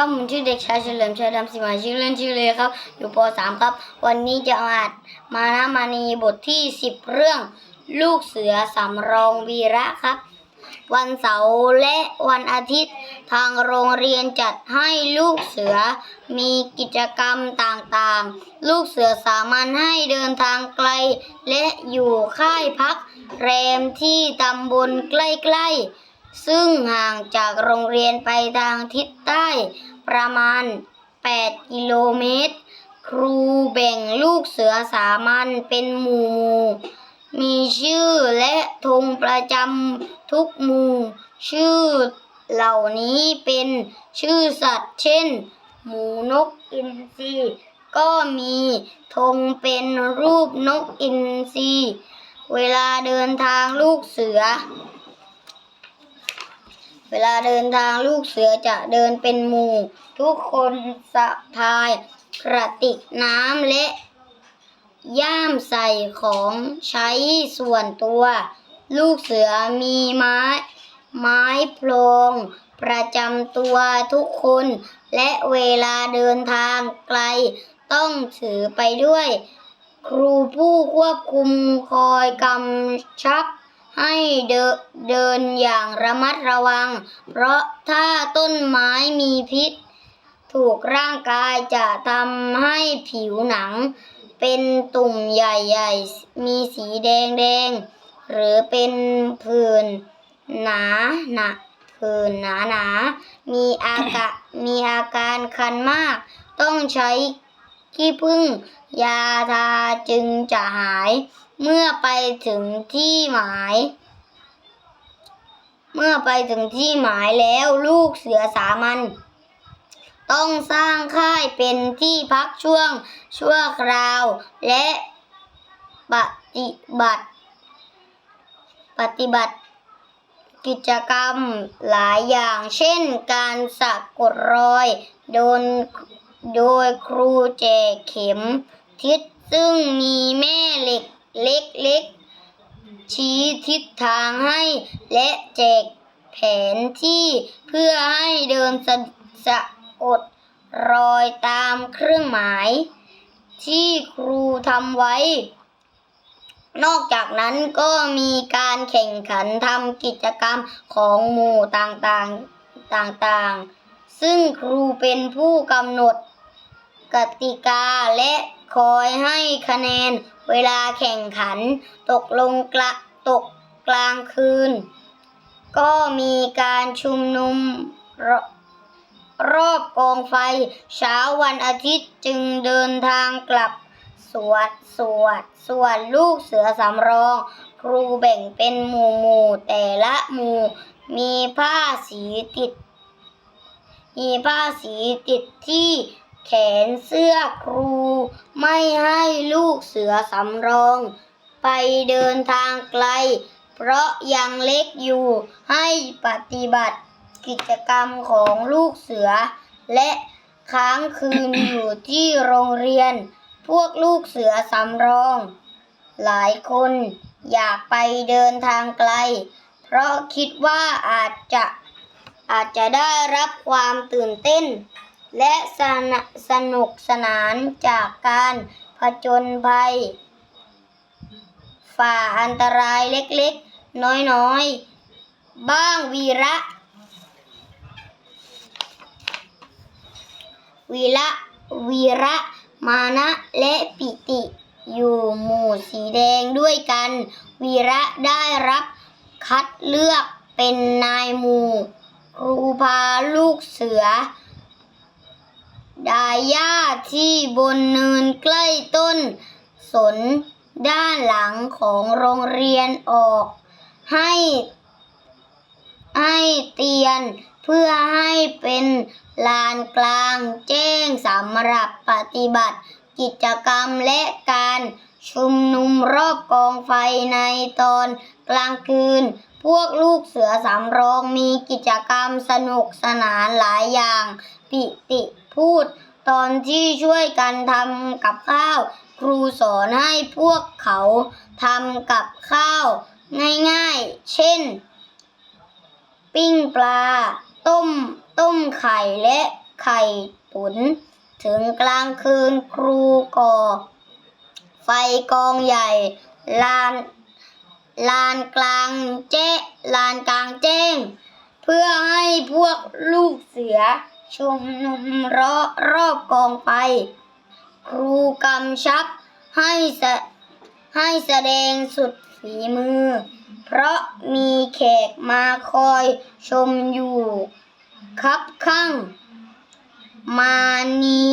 ครับผมชื่อเด็กชายเฉลิมชัยดำสิมาชื่อเล่นชื่อเลยครับ อยู่ป .3 ครับ วันนี้จะอ่านมานะมานีบทที่ 10 เรื่อง ลูกเสือสำรองวีระครับ วันเสาร์และวันอาทิตย์ ทางโรงเรียนจัดให้ลูกเสือมีกิจกรรมต่างๆ ลูกเสือสามัญให้เดินทางไกล และอยู่ค่ายพัก แรมที่ตำบลใกล้ๆ ซึ่งห่างจากโรงเรียนไปทางทิศใต้ ประมาณ 8 กิโลเมตร ครูแบ่งลูกเสือสามัญเป็นหมู่หมู่ มีชื่อและธงประจำทุกหมู่ ชื่อเหล่านี้เป็นชื่อสัตว์เช่น หมูนกอินทรีก็มีธงเป็นรูปนกอินทรีเวลาเดินทางลูกเสือ เวลาเดินทางลูกเสือจะเดินเป็นหมู่ ทุกคนสะพายกระติกน้ำและย่ามใส่ของใช้ส่วนตัว ลูกเสือมีไม้ ไม้โพลงประจำตัวทุกคน และเวลาเดินทางไกล ต้องถือไปด้วย ครูผู้ควบคุมคอยกำชับ ให้เดเดินอย่างระมัดระวัง เพราะถ้าต้นไม้มีพิษ ถูกร่างกายจะทำให้ผิวหนัง เป็นตุ่มใหญ่ๆ มีสีแดงๆหรือเป็นผื่นหนาหนาผื่นหนาหนาๆมีอากะมีอาการคันมาก ต้องใช้ขี้ผึ้งยาทาจึงจะหาย เมื่อไปถึงที่หมาย เมื่อไปถึงที่หมายแล้วลูกเสือสามัญต้องสร้างค่ายเป็นที่พักช่วงชั่วคราว และปฏิบัติ ปฏิบัติ กิจกรรมหลายอย่างเช่นการสะกดรอย โดนโดยครูแจกเข็มทิศซึ่งมีแม่เหล็ก เล็กๆ ชี้ทิศทางให้และแจกแผนที่เพื่อให้เดินสะสะกดรอยตามเครื่องหมาย ที่ครูทำไว้ นอกจากนั้นก็มีการแข่งขันทำกิจกรรมของหมู่ต่างๆต่างๆ ซึ่งครูเป็นผู้กำหนดกติกาและคอยให้คะแนน เวลาแข่งขันตกลงกละตกกลางคืน ก็มีการชุมนุมรรอบกองไฟเช้าวันอาทิตย์จึงเดินทางกลับสวดสวดส่วนลูกเสือสำรอง ครูแบ่งเป็นหมู่หมู่แต่ละหมู่มีผ้าสีติด มีผ้าสีติดที่ แขนเสื้อครู ไม่ให้ลูกเสือสำรอง ไปเดินทางไกล เพราะยังเล็กอยู่ให้ปฏิบัติกิจกรรมของลูกเสือ และค้างคืนอยู่ที่โรงเรียน พวกลูกเสือสำรอง หลายคนอยากไปเดินทางไกล เพราะคิดว่าอาจจะอาจจะได้รับความตื่นเต้น และสนสนุกสนานจากการผจญภัย ฝ่าอันตรายเล็กๆ น้อยๆ บ้างวีระ วีระวีระมานะและปิติ อยู่หมู่สีแดงด้วยกัน วีระได้รับคัดเลือกเป็นนายหมู่ครูพาลูกเสือ ดายหญ้าที่บนเนินใกล้ต้น สนด้านหลังของโรงเรียนออก ให้ให้เตียนเพื่อให้เป็นลานกลางแจ้งสำหรับปฏิบัติ กิจกรรมและการชุมนุมรอบกองไฟในตอนกลางคืน พวกลูกเสือสำรองมีกิจกรรมสนุกสนานหลายอย่าง ปิติ พูด ตอนที่ช่วยกันทำกับข้าว ครูสอนให้พวกเขาทำกับข้าว ง่ายๆ เช่น ปิ้งปลา ต้ม ต้มไข่และไข่ตุ๋นถึงกลางคืนครูก่อ ไฟกองใหญ่ ลานลานกลางเจ๊ลานกลางแจ้ง เพื่อให้พวกลูกเสือ ชุมนุมรอรอบกองไฟ ครูกำชับให้แสให้แสดงสุดฝีมือ เพราะมีแขกมาคอยชมอยู่ครับข้างมานี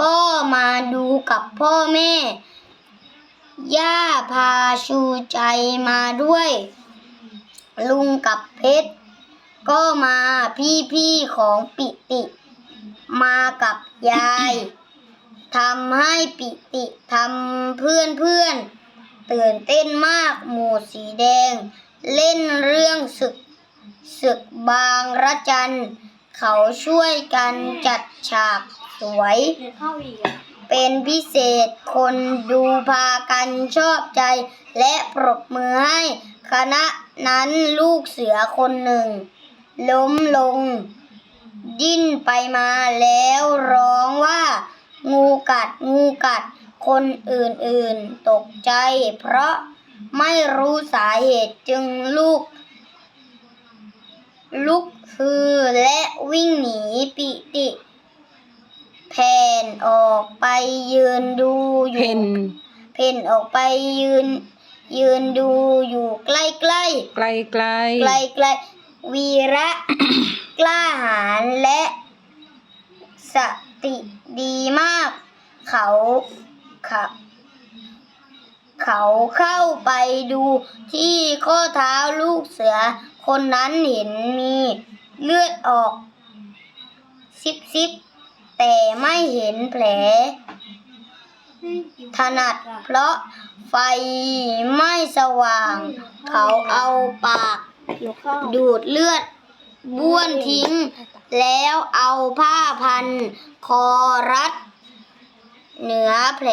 ก็มาดูกับพ่อแม่ ย่าพาชูใจมาด้วย ลุงกับเพชร ก็มาพี่ๆของปิติ มากับยายทำให้ปิติทำเพื่อนเพื่อนตื่นเต้นมากหมูสีแดง เล่นเรื่องศึกศึกบางระจัน เขาช่วยกันจัดฉากสวยเดี๋ยวเข้าอีกอะเป็นพิเศษคนดูพากันชอบใจ และปรบมือให้คณะนั้นลูกเสือคนหนึ่ง ล้มลง ดิ้นไปมาแล้วร้องว่า งูกัดงูกัด คนอื่นๆตกใจ เพราะไม่รู้สาเหตุจึงลูก ลุกคือและวิ่งหนีปิติแผ่นออกไปยืนดูอเพยู่นเพ่นออกไปยืน ยืนดูอยู่ใกล้ใกล้ไกลไกลใกล้ใกล้ วีระกล้าหาญและสติดีมาก เขาเขาเขาเข้าไปดูที่ข้อเท้าลูกเสือ คนนั้นเห็นมีเลือดออก ซิบซิบแต่ไม่เห็นแผล ถนัดเพราะไฟไม่สว่าง เขาเอาปาก ดูดเลือดบ้วนทิ้ง แล้วเอาผ้าพัน คอรัด เหนือแผล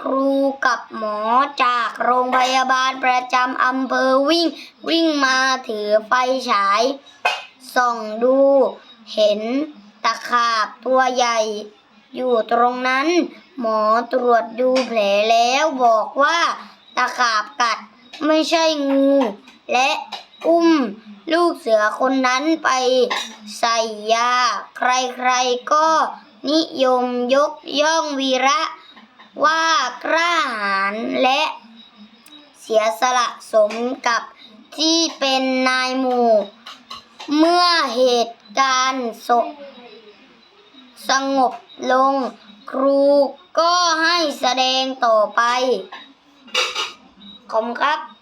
ครูกับหมอจากโรงพยาบาลประจำอำเภอวิ่ง วิ่งมาถือไฟฉาย ส่องดู เห็นตะขาบตัวใหญ่ อยู่ตรงนั้น หมอตรวจดูแผลแล้วบอกว่า ตะขาบกัดไม่ใช่งู และ อุ้มลูกเสือคนนั้นไปใส่ยา ใครๆก็นิยมยกย่องวีระ ว่ากล้าหาญและเสียสละสมกับที่เป็นนายหมู่ เมื่อเหตุการณ์สสงบลง ครูก็ให้แสดงต่อไป ขอบคุณครับ